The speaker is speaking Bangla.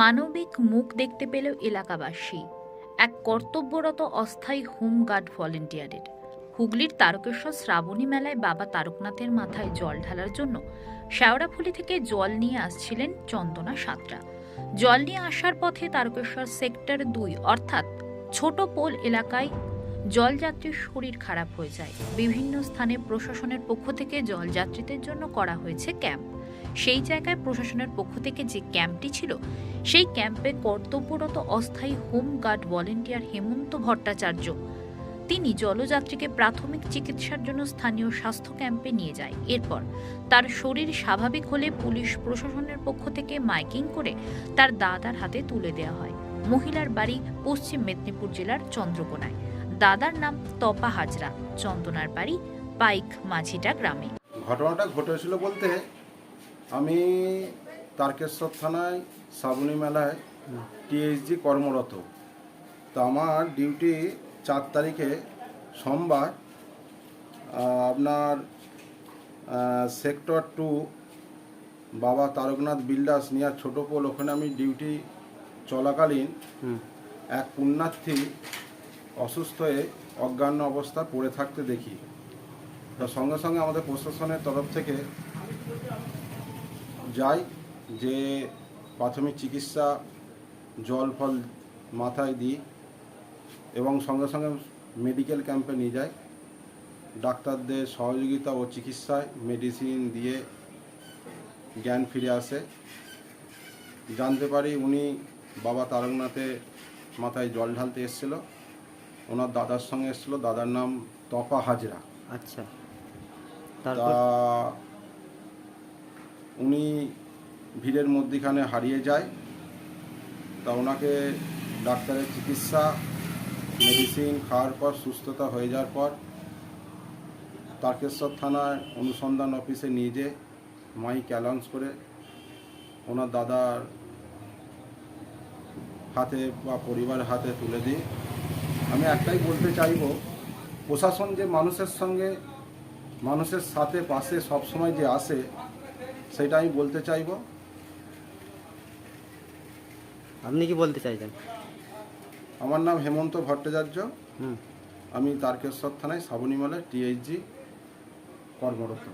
মানবিক মুখ দেখতে পেল এলাকাবাসী। এক কর্তব্যরত অস্থায়ী হোমগার্ড ভলেন্টিয়ারের। হুগলির তারকেশ্বর শ্রাবণী মেলায় বাবা তারকনাথের মাথায় জল ঢালার জন্য শেওড়াফুলি থেকে জল নিয়ে আসছিলেন চন্দনা সাঁতরা। জল নিয়ে আসার পথে তারকেশ্বর সেক্টর দুই অর্থাৎ ছোট পোল এলাকায় জলযাত্রীর শরীর খারাপ হয়ে যায়। বিভিন্ন স্থানে প্রশাসনের পক্ষ থেকে জলযাত্রীদের জন্য করা হয়েছে ক্যাম্প। সেই জায়গায় প্রশাসনের পক্ষ থেকে যে ক্যাম্পটি ছিল, সেই ক্যাম্পে কর্তব্যরত অস্থায়ী home guard volunteer Hemanta Bhattacharya. তিনি জলযাত্রীকে প্রাথমিক চিকিৎসার জন্য স্থানীয় স্বাস্থ্য ক্যাম্পে নিয়ে যায়। এরপর তার শরীর স্বাভাবিক হলে পুলিশ প্রশাসনের পক্ষ থেকে মাইকিং করে তার দাদার হাতে তুলে দেওয়া হয়। মহিলার বাড়ি পশ্চিম মেদিনীপুর জেলার চন্দ্রকোনায়। দাদার নাম তপা হাজরা। চন্দনার বাড়ি পাইক মাঝিটা গ্রামে। ঘটনাটা ঘটেছিল বলতে আমি তারকেশ্বর থানায় শ্রাবণী মেলায় টিএইচজি কর্মরত। তো আমার ডিউটি চার তারিখে সোমবার আপনার sector two Baba Taraknath builders near ছোটো পোল ওখানে আমি ডিউটি চলাকালীন এক পুণ্যার্থী অসুস্থ হয়ে অজ্ঞান অবস্থা পড়ে থাকতে দেখি। তো সঙ্গে সঙ্গে আমাদের প্রশাসনের তরফ থেকে যাই যে প্রাথমিক চিকিৎসা জল ফল মাথায় দিই এবং সঙ্গে সঙ্গে মেডিকেল ক্যাম্পে নিয়ে যাই। ডাক্তারদের সহযোগিতা ও চিকিৎসায় মেডিসিন দিয়ে জ্ঞান ফিরে আসে। জানতে পারি উনি বাবা তারকনাথে মাথায় জল ঢালতে এসেছিল। ওনার দাদার সঙ্গে এসেছিল। দাদার নাম তপা হাজরা। আচ্ছা। তা উনি ভিড়ের মধ্যিখানে হারিয়ে যায়, তা ওনাকে ডাক্তারের চিকিৎসা, মেডিসিন খাওয়ার পর সুস্থতা হয়ে যাওয়ার পর তারকেশ্বর থানার অনুসন্ধান অফিসে নিয়ে যেয়ে মাইক অ্যালাউন্স করে ওনার দাদার হাতে বা পরিবারের হাতে তুলে দিই। আমি একটাই বলতে চাইব, প্রশাসন যে মানুষের সঙ্গে, মানুষের সাথে, পাশে সবসময় যে আসে সেটা আমি বলতে চাইব। আপনি কি বলতে চাইছেন? আমার নাম হেমন্ত ভট্টাচার্য। হুম। আমি তারকেশ্বর থানায় শ্রাবণীমালায় টিএইচজি কর্মরত।